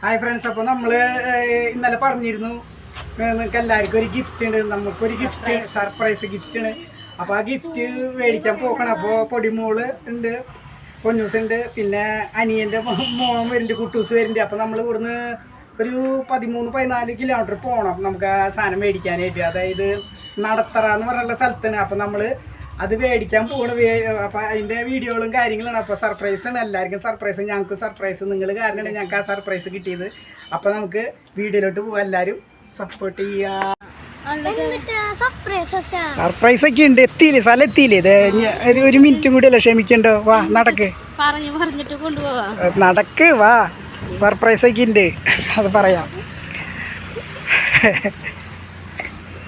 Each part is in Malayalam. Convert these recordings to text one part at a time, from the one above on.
ഹായ് ഫ്രണ്ട്സ് അപ്പോൾ നമ്മൾ ഇന്നലെ പറഞ്ഞിരുന്നു നിങ്ങൾക്ക് എല്ലാവർക്കും ഒരു ഗിഫ്റ്റ് ഉണ്ട്. നമുക്കൊരു ഗിഫ്റ്റ് സർപ്രൈസ് ഗിഫ്റ്റ് ആണ്. അപ്പോൾ ആ ഗിഫ്റ്റ് മേടിക്കാൻ പോകണം. അപ്പോൾ പൊടിമോൾ ഉണ്ട് പൊന്നൂസ് ഉണ്ട് പിന്നെ അനിയന്റെ മോൻ വരുന്നുണ്ട് കുട്ടൂസ് വരുന്നുണ്ട്. അപ്പോൾ നമ്മൾ ഇവിടുന്ന് ഒരു പതിമൂന്ന് പതിനാല് കിലോമീറ്റർ പോകണം നമുക്ക് ആ സാധനം മേടിക്കാനായിട്ട്. അതായത് നടത്തറ എന്ന് പറഞ്ഞുള്ള സ്ഥലത്താണ്. അപ്പോൾ നമ്മൾ അത് മേടിക്കാൻ പോണ. അപ്പൊ അതിന്റെ വീഡിയോകളും കാര്യങ്ങളാണ്. അപ്പൊ സർപ്രൈസ് ആണ്. എല്ലാവർക്കും സർപ്രൈസ് ഞങ്ങൾക്ക് സർപ്രൈസ് നിങ്ങൾ കാരണമാണ് ഞങ്ങൾക്ക് ആ സർപ്രൈസ് കിട്ടിയത്. അപ്പൊ നമുക്ക് വീഡിയോയിലോട്ട് പോവാം. എല്ലാവരും സപ്പോർട്ട് ചെയ്യാ. സർപ്രൈസ് ഒക്കെ ഉണ്ട്. എത്തിയില്ലേ? സ്ഥലം എത്തിയില്ലേ? ഇത് ഒരു മിനിറ്റും കൂടി അല്ലേ ക്ഷമിക്കണ്ടോ? വാ നടക്ക്. നടക്ക് വാ. സർപ്രൈസ് ഒക്കെ ഉണ്ട്. അത് പറയാം.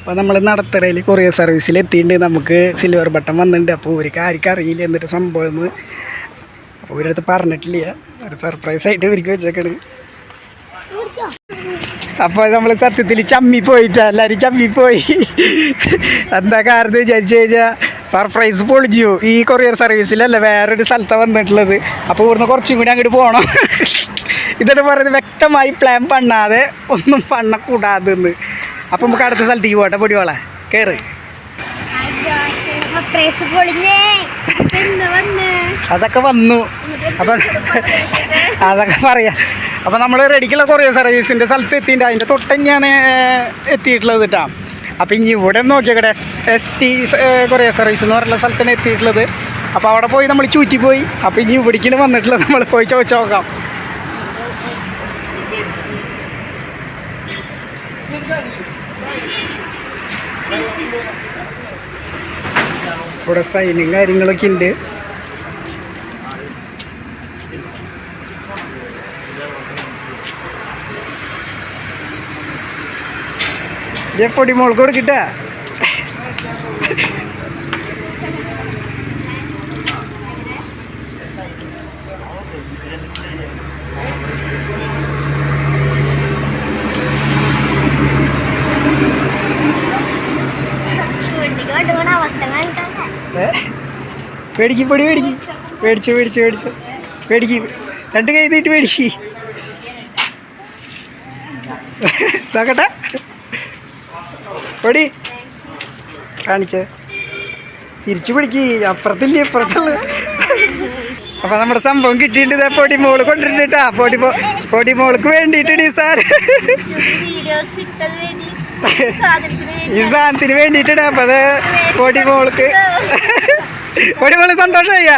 അപ്പോൾ നമ്മൾ നടത്തറയിൽ കൊറിയർ സർവീസിൽ എത്തിയിട്ടുണ്ട് നമുക്ക് സിൽവർ ബട്ടൺ വന്നിട്ടുണ്ട് അപ്പോൾ ഒരു ആർക്കും അറിയില്ല എന്നിട്ട് സംഭവം എന്ന് അപ്പോൾ ഇവരടുത്ത് പറഞ്ഞിട്ടില്ല. ഒരു സർപ്രൈസ് ആയിട്ട് ഇവർക്ക് വെച്ചേക്കണ്. അപ്പോൾ നമ്മൾ സത്യത്തിൽ ചമ്മി പോയിട്ടാ. എല്ലാവരും ചമ്മി പോയി. എന്താ കാരണം വിചാരിച്ചു കഴിഞ്ഞാൽ സർപ്രൈസ് പൊളിച്ചു ഈ കൊറിയർ സർവീസിലല്ല വേറൊരു സ്ഥലത്താണ് വന്നിട്ടുള്ളത്. അപ്പോൾ ഇവിടുന്ന് കുറച്ചും കൂടി അങ്ങോട്ട് പോകണം ഇതൊക്കെ പറയുന്നത് വ്യക്തമായി പ്ലാൻ പണ്ണാതെ ഒന്നും പണ്ണക്കൂടാതെന്ന്. അപ്പം നമുക്ക് അടുത്ത സ്ഥലത്തേക്ക് പോട്ടെ പൊടിയോളെ വന്ന് അതൊക്കെ വന്നു. അപ്പം അതൊക്കെ പറയാം. അപ്പം നമ്മൾ റെഡിക്കുള്ള കൊറിയർ സർവീസിന്റെ സ്ഥലത്ത് എത്തിയിട്ട് അതിന്റെ തൊട്ട് തന്നെയാണ് എത്തിയിട്ടുള്ളത് കേട്ടോ അപ്പം ഇനി ഇവിടെ നോക്കിയാൽ S S T courier service എന്ന് പറയുന്ന സ്ഥലത്താണ് എത്തിയിട്ടുള്ളത്. അപ്പോൾ അവിടെ പോയി നമ്മൾ ചൂറ്റി പോയി അപ്പോൾ ഇനി ഇവിടേക്കാണ് വന്നിട്ടുള്ളത്. നമ്മൾ പോയി ചോദിച്ചു നോക്കാം ഇവിടെ സൈനും കാര്യങ്ങളൊക്കെ ഉണ്ട് ഇതേ പൊടി മോൾക്ക് കൊടുക്കട്ടെ അവസ്ഥ പേടിക്ക് പൊടി പേടിക്ക്. പേടിച്ചു പേടിച്ചു പേടിച്ചു. പേടിക്ക്. രണ്ട് കൈ നീട്ടി പേടിക്ക്. നോക്കട്ടെ. പൊടി. കാണിച്ചേ. തിരിച്ചു പിടിക്ക്. അപ്പുറത്തില്ലേ ഇപ്പുറത്തുള്ള അപ്പൊ നമ്മുടെ സംഭവം കിട്ടിയിട്ടുണ്ട് പൊടി മോൾ കൊണ്ടിട്ടാ പൊടി പൊടി മോൾക്ക് വേണ്ടിയിട്ടുണ്ട് ഈ സാർ ഈ സാധനത്തിന് വേണ്ടിട്ടാ അപ്പൊ അത് പൊടി മോൾക്ക്. പൊടി മോൾ സന്തോഷമായ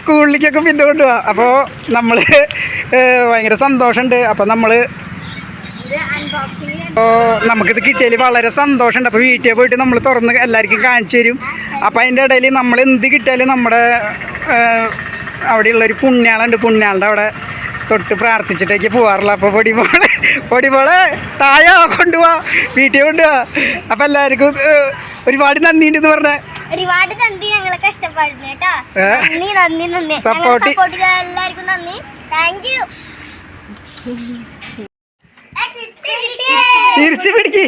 സ്കൂളിലേക്കൊക്കെ പിന്നെ കൊണ്ടുപോവാ. അപ്പോൾ നമ്മൾ ഭയങ്കര സന്തോഷമുണ്ട്. അപ്പോൾ നമ്മൾ അപ്പോൾ നമുക്കിത് കിട്ടിയതിൽ വളരെ സന്തോഷമുണ്ട്. അപ്പോൾ വീട്ടിൽ പോയിട്ട് നമ്മൾ തുറന്ന് എല്ലാവർക്കും കാണിച്ചു തരും. അപ്പോൾ അതിന്റെ ഇടയിൽ നമ്മൾ എന്ത് കിട്ടിയാലും നമ്മുടെ അവിടെയുള്ളൊരു പുണ്യാളുണ്ട്. പുണ്യാളുടെ അവിടെ തൊട്ട് പ്രാർത്ഥിച്ചിട്ടേക്ക് പോവാറില്ല അപ്പോൾ പൊടിമോൾ പൊടിമോൾ തായ കൊണ്ടുപോവാ വീട്ടിൽ കൊണ്ടുപോവാ അപ്പൊ എല്ലാവർക്കും ഒരുപാട് ഒരുപാട് നന്ദിയുണ്ടെന്ന് പറഞ്ഞേ. ഒരുപാട് നന്ദി ഞങ്ങളെ കഷ്ടപ്പാടിന് കേട്ടോ. ഏ? നന്ദി നന്ദി നന്ദി. Support- സപ്പോർട്ട് ചെയ്ത എല്ലാവർക്കും നന്ദി. താങ്ക് യു തിരിച്ചു പിടിക്ക്.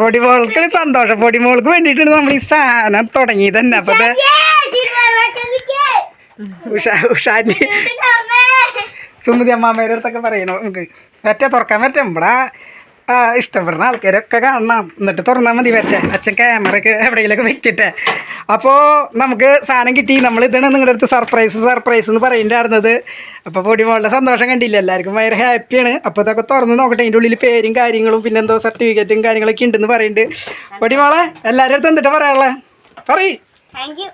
പൊടിമോൾക്ക് സന്തോഷം. പൊടിമോൾക്ക് വേണ്ടിയിട്ടാണ് നമ്മൾ ഈ സാധനം തുടങ്ങിയത് തന്നെ. ഉഷാ സുമതി അമ്മാമ്മേരുടെ അടുത്തൊക്കെ പറയണോ നമുക്ക് വെറ്റ തുറക്കാൻ പറ്റും ഇവിടെ ഇഷ്ടപ്പെടുന്ന ആൾക്കാരൊക്കെ കാണണം. എന്നിട്ട് തുറന്നാൽ മതി വെറ്റ അച്ഛൻ ക്യാമറയ്ക്ക് എവിടെയെങ്കിലൊക്കെ വെച്ചിട്ടെ അപ്പോൾ നമുക്ക് സാധനം കിട്ടി. നമ്മൾ ഇതാണ് നിങ്ങളുടെ അടുത്ത് സർപ്രൈസ് സർപ്രൈസ് എന്ന് പറയേണ്ടായിരുന്നത്. അപ്പോൾ പൊടിമോളുടെ സന്തോഷം കണ്ടില്ല? എല്ലാവർക്കും ഭയങ്കര ഹാപ്പിയാണ് അപ്പോൾ ഇതൊക്കെ തുറന്ന് നോക്കട്ടെ. അതിന്റെ ഉള്ളിൽ പേരും കാര്യങ്ങളും പിന്നെ എന്തോ സർട്ടിഫിക്കറ്റും കാര്യങ്ങളൊക്കെ ഉണ്ടെന്ന് പറയുന്നുണ്ട് പൊടിമോളെ എല്ലാവരുടെ അടുത്ത് എന്തിട്ടാ പറയാനുള്ളത് പറയ്. താങ്ക് യു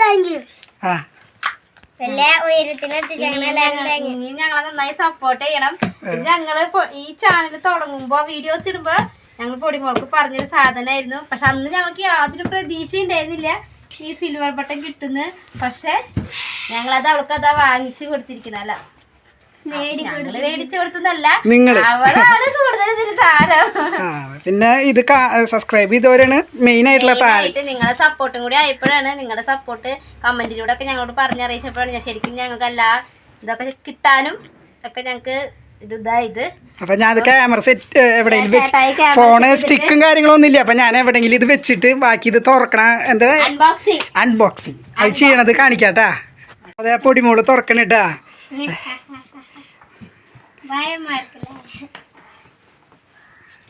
താങ്ക് യു ആ. ഇനി ഞങ്ങളെ നന്നായി സപ്പോർട്ട് ചെയ്യണം. ഞങ്ങൾ ഈ ചാനൽ തുടങ്ങുമ്പോ വീഡിയോസ് ഇടുമ്പോ ഞങ്ങൾ പൊടിമോൾക്ക് പറഞ്ഞൊരു സാധനമായിരുന്നു പക്ഷെ അന്ന് ഞങ്ങൾക്ക് യാതൊരു പ്രതീക്ഷ ഉണ്ടായിരുന്നില്ല. ഈ സിൽവർ ബട്ടൺ കിട്ടുന്നു. പക്ഷെ ഞങ്ങളത് അവൾക്ക് അതാ വാങ്ങിച്ചു കൊടുത്തിരിക്കുന്നല്ല ഞങ്ങൾ മേടിച്ചു കൊടുത്തതല്ല. നിങ്ങൾ. അവളാണ് കൂടുതൽ ഇതിന് താരം. ആ പിന്നെ ഇത് സബ്സ്ക്രൈബ് ചെയ്തവരാണ് മെയിൻ ആയിട്ടുള്ള താരം. നിങ്ങളുടെ സപ്പോർട്ടും കൂടി ആയപ്പോഴാണ് നിങ്ങളുടെ സപ്പോർട്ട് കമന്റിലൂടെ ഒക്കെ ഞങ്ങളോട് പറഞ്ഞറിയിച്ചപ്പോഴാണ് ഞാൻ ശരിക്കും ഞങ്ങൾക്ക് എല്ലാ ഇതൊക്കെ കിട്ടാനും ഒക്കെ ഞങ്ങൾക്ക് ഇതായത് അപ്പൊ ഞാൻ ക്യാമറ സെറ്റ് എവിടെയെങ്കിലും ഫോണ് സ്റ്റിക്കും കാര്യങ്ങളൊന്നും ഇല്ല അപ്പൊ ഞാൻ എവിടെയെങ്കിലും ഇത് വെച്ചിട്ട് ബാക്കി ഇത് തുറക്കണ എന്താ? അൺബോക്സിങ് അൺബോക്സിങ് അത് ചെയ്യണത് കാണിക്കാട്ടാ. അതെ പൊടിമോൾ തുറക്കണിട്ടാ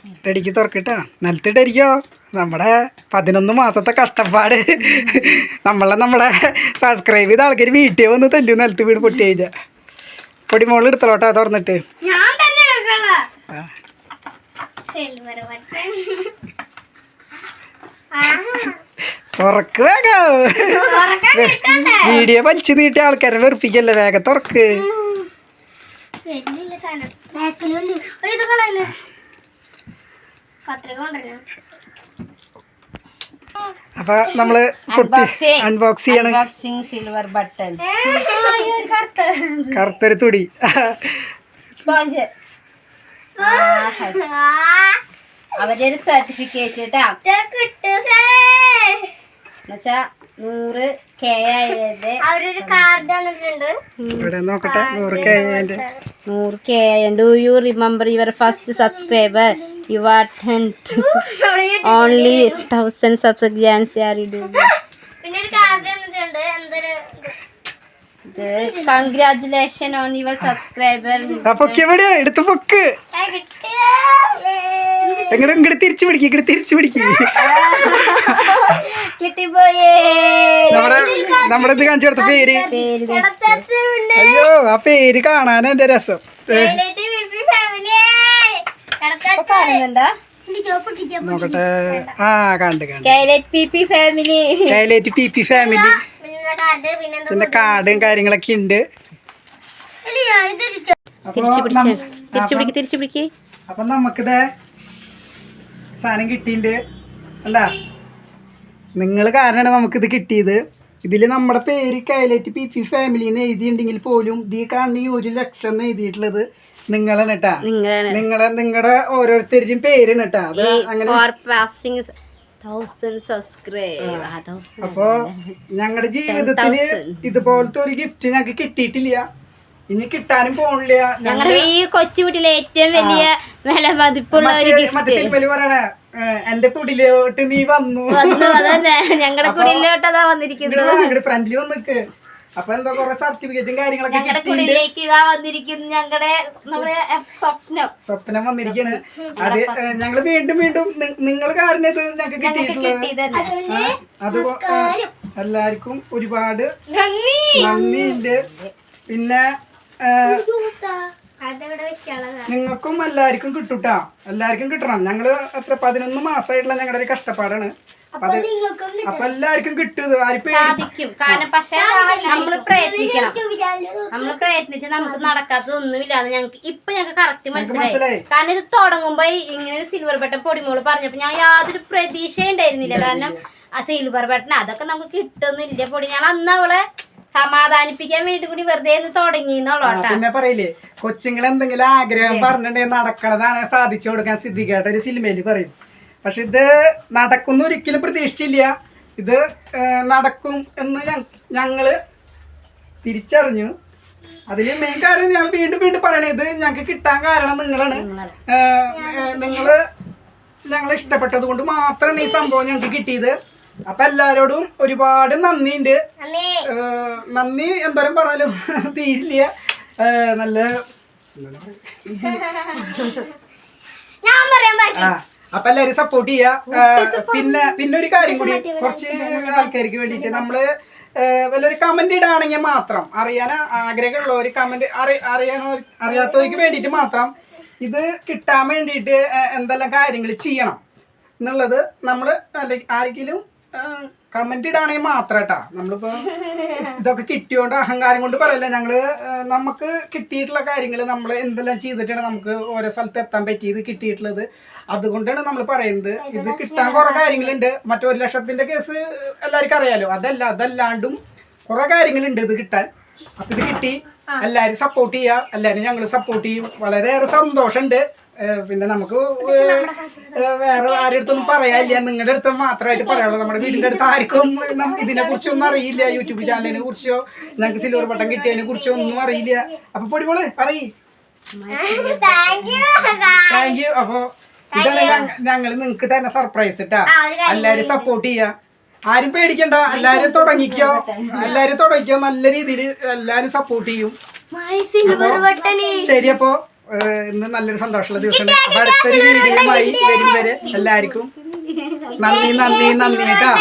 ഇട്ടടിക്ക് തുറക്കിട്ടോ. നിലത്തിട്ടടിക്കോ. നമ്മുടെ പതിനൊന്ന് മാസത്തെ കഷ്ടപ്പാട്. നമ്മളെ നമ്മുടെ സബ്സ്ക്രൈബ് ചെയ്ത ആൾക്കാർ വീട്ടിൽ വന്ന് തല്ലു നിലത്ത് വീട് പൊട്ടി കഴിഞ്ഞാൽ തുറന്നിട്ട്. എടുക്കണ ആ. സിൽവർ ബട്ടൺ തുറക്ക് വേഗം. വീഡിയോ വലിച്ചു നീട്ടിയ ആൾക്കാരെ വെറുപ്പിക്കല്ലേ വേഗം തുറക്ക്. വരുന്നില്ല സാധനം. ബാക്കിലുണ്ട്. ഇത് കളയല്ലേ? കത്രിക കൊണ്ടുവരണം. അപ്പൊ നമ്മൾ. അൺബോക്സ് ചെയ്യണം. സിൽവർ ബട്ടൺ കറുത്തൊരു തുടി. അവരൊരു സർട്ടിഫിക്കറ്റ് കേട്ടാ കിട്ടു എന്നുവെച്ചാ നൂറ് കെ ആയത് നോക്കട്ടെ നൂറ് കഴിഞ്ഞ നൂറ് K do you remember your first subscriber you are ten only thousand subscribers are do പിന്നെ ഒരു കാർഡ് തന്നിട്ടുണ്ട്. എന്തൊരു ഇത്. കൺഗ്രാറ്റുലേഷൻ ഓൺ യുവർ സബ്സ്ക്രൈബർ എടുത്ത് പൊക്ക്. എങ്ങടെ ഇങ്ങോട്ട് തിരിച്ചു പിടിക്ക് ഇങ്ങോട്ട് തിരിച്ചു പിടിക്ക്. നമ്മുടെ നമ്മുടെ ഇത് കാണിച്ചു കൊടുത്ത പേര്. അയ്യോ ആ പേര് കാണാൻ എന്റെ രസം. നോക്കട്ടെ. ആ കണ്ട് കണ്ട്. പി പി ഫാമിലി പിന്നെ കാർഡ് കാര്യങ്ങളൊക്കെ ഉണ്ട്. തിരിച്ചു പിടിക്ക് തിരിച്ചു പിടിക്ക്. അപ്പൊ നമുക്കിത് സാധനം കിട്ടിയിട്ടുണ്ട് അല്ല നിങ്ങൾ കാരണമാണ് നമുക്കിത് കിട്ടിയത്. ഇതിൽ നമ്മുടെ പേര് കൈലറ്റ് പി പി ഫാമിലിന്ന് എഴുതിയിട്ടുണ്ടെങ്കിൽ പോലും ഇതിൽ കാണുന്ന ഈ ഒരു ലക്ഷം എന്ന് എഴുതിയിട്ടുള്ളത് നിങ്ങളാണ് കേട്ടാ നിങ്ങളെ നിങ്ങളുടെ ഓരോരുത്തരുടെയും പേരാണ് കേട്ടാ അത് അങ്ങനെ അപ്പോ ഞങ്ങളുടെ ജീവിതത്തിൽ ഇതുപോലത്തെ ഒരു ഗിഫ്റ്റ് ഞങ്ങൾക്ക് കിട്ടിയിട്ടില്ല. ഇനി കിട്ടാനും പോണില്ല. ഞങ്ങളുടെ ഈ കൊച്ചു വീട്ടിലെ ഏറ്റവും വലിയ വില മതിപ്പുള്ള ഒരു പറയണേ എന്റെ കുടിലോട്ട് നീ വന്നു. വന്നു അതന്നെ. ഞങ്ങളുടെ കുടിലോട്ട് അതാ വന്നിരിക്കുന്നത്. ഞങ്ങളുടെ ഫ്രണ്ടിൽ വന്നു നിക്ക്. അപ്പൊ എന്താ കൊറേ സർട്ടിഫിക്കറ്റും കാര്യങ്ങളൊക്കെ ഞങ്ങളുടെ കിട്ടിയിട്ടുണ്ട് കുടിലേക്ക് ഇതാ വന്നിരിക്കുന്നു ഞങ്ങളുടെ നമ്മുടെ സ്വപ്നം. സ്വപ്നം വന്നിരിക്കാണ്. അത് ഞങ്ങൾ വീണ്ടും വീണ്ടും നിങ്ങൾ കാരണം ഇത് ഞങ്ങൾക്ക് കിട്ടിയിട്ടുള്ളത്. അത് എല്ലാവർക്കും ഒരുപാട് നന്ദി. നന്ദിയുണ്ട്. പിന്നെ. നിങ്ങൾക്കും എല്ലാവർക്കും കിട്ടൂട്ടാ. എല്ലാവർക്കും കിട്ടണം. ഞങ്ങൾ എത്ര പതിനൊന്ന് മാസമായിട്ടുള്ള ഞങ്ങളുടെ ഒരു കഷ്ടപ്പാടാണ്. അപ്പൊ എല്ലാവർക്കും കിട്ടും സാധിക്കും. കാരണം പക്ഷെ നമ്മൾ പ്രയത്നിക്കണം. നമ്മൾ പ്രയത്നിച്ച് നമുക്ക് നടക്കാത്തത് ഒന്നുമില്ല. ഞങ്ങൾക്ക് ഇപ്പൊ ഞങ്ങൾക്ക് കറക്റ്റ് മനസ്സിലായി. മനസ്സിലായി. കാരണം ഇത് തുടങ്ങുമ്പോ ഇങ്ങനെ ഒരു സിൽവർ ബട്ടൺ പൊടിമോൾ പറഞ്ഞപ്പോ ഞാൻ യാതൊരു പ്രതീക്ഷയും ഉണ്ടായിരുന്നില്ല. കാരണം ആ സിൽവർ ബട്ടൺ അതൊക്കെ നമുക്ക് കിട്ടുന്നില്ല പൊടി. ഞാൻ അന്ന് അവളെ സമാധാനിപ്പിക്കാൻ വേണ്ടി കൂടി വെറുതെ തുടങ്ങി പിന്നെ പറയില്ലേ കൊച്ചുങ്ങൾ എന്തെങ്കിലും ആഗ്രഹം പറഞ്ഞിട്ടുണ്ടെങ്കിൽ നടക്കണതാണ് സാധിച്ചു കൊടുക്കാൻ സിദ്ധിക്കാത്ത ഒരു സിനിമയിൽ പറയും. പക്ഷെ ഇത് നടക്കുന്ന ഒരിക്കലും പ്രതീക്ഷിച്ചില്ല. ഇത് നടക്കും എന്ന് ഞങ്ങൾ തിരിച്ചറിഞ്ഞു. അതിൽ മെയിൻ കാര്യം ഞാൻ വീണ്ടും വീണ്ടും പറയണേ ഇത് ഞങ്ങൾക്ക് കിട്ടാൻ കാരണം നിങ്ങളാണ്. നിങ്ങൾ ഞങ്ങൾ ഇഷ്ടപ്പെട്ടത് കൊണ്ട് മാത്രമാണ് ഈ സംഭവം ഞങ്ങൾക്ക് കിട്ടിയത്. അപ്പൊ എല്ലാരോടും ഒരുപാട് നന്ദിയുണ്ട്. നന്ദി. എന്തോരം പറഞ്ഞാലും തീരില്ല. നല്ല അപ്പൊ എല്ലാരും സപ്പോർട്ട് ചെയ്യാ. പിന്നെ പിന്നെ ഒരു കാര്യം കൂടി കുറച്ച് ആൾക്കാർക്ക് വേണ്ടിയിട്ട് നമ്മൾ വല്ലൊരു കമന്റ് ഇടാണെങ്കിൽ മാത്രം അറിയാൻ ആഗ്രഹമുള്ള ഒരു കമന്റ് അറിയാൻ അറിയാത്തവർക്ക് വേണ്ടിയിട്ട് മാത്രം ഇത് കിട്ടാൻ വേണ്ടിയിട്ട് എന്തെല്ലാം കാര്യങ്ങൾ ചെയ്യണം. എന്നുള്ളത് നമ്മൾ അല്ലെങ്കിൽ ആരെങ്കിലും കമന്റ് ഇടാണെങ്കിൽ മാത്രട്ടാ. നമ്മളിപ്പോ ഇതൊക്കെ കിട്ടിയോണ്ട് അഹങ്കാരം കൊണ്ട് പറയല്ല ഞങ്ങൾ നമുക്ക് കിട്ടിയിട്ടുള്ള കാര്യങ്ങൾ നമ്മൾ എന്തെല്ലാം ചെയ്തിട്ടാണ് നമുക്ക് ഓരോ സ്ഥലത്ത് എത്താൻ പറ്റിയത് കിട്ടിയിട്ടുള്ളത്. അതുകൊണ്ടാണ് നമ്മൾ പറയുന്നത്. ഇത് കിട്ടാൻ കുറെ കാര്യങ്ങളുണ്ട്. മറ്റൊരു ലക്ഷത്തിന്റെ കേസ് എല്ലാവർക്കും അറിയാലോ. അതല്ല അതല്ലാണ്ടും കുറെ കാര്യങ്ങളുണ്ട് ഇത് കിട്ടാൻ. അപ്പൊ ഇത് കിട്ടി. എല്ലാരും സപ്പോർട്ട് ചെയ്യാ. എല്ലാരും ഞങ്ങൾ സപ്പോർട്ട് ചെയ്യും. വളരെയേറെ സന്തോഷമുണ്ട് പിന്നെ നമുക്ക് വേറെ ആരുടെ അടുത്തൊന്നും പറയാനില്ല. നിങ്ങളുടെ അടുത്ത് മാത്രമായിട്ട് പറയാനുള്ളൂ. നമ്മുടെ വീടിന്റെ അടുത്ത് ആർക്കും നമുക്ക് ഇതിനെ കുറിച്ചൊന്നും അറിയില്ല. യൂട്യൂബ് ചാനലിനെ കുറിച്ചോ ഞങ്ങൾക്ക് സിൽവർ ബട്ടൺ കിട്ടിയതിനെ കുറിച്ചോ ഒന്നും അറിയില്ല. അപ്പൊ പൊടിമോൾ പറയ്. താങ്ക് യു അപ്പൊ ഇതാണ് ഞങ്ങൾ നിങ്ങക്ക് തന്നെ സർപ്രൈസ് ഇട്ടാ എല്ലാരും സപ്പോർട്ട് ചെയ്യാ. ആരും പേടിക്കണ്ട. എല്ലാരും തുടങ്ങിക്കോ. എല്ലാരും തുടങ്ങിക്കോ. നല്ല രീതിയിൽ എല്ലാരും സപ്പോർട്ട് ചെയ്യും. ശരി അപ്പോ ഇന്ന് നല്ലൊരു സന്തോഷമുള്ള ദിവസമാണ് അപ്പൊ അടുത്തൊരു വീഡിയോയുമായി വരും വരെ എല്ലാവർക്കും. നന്ദി നന്ദി നന്ദി കേട്ടാ.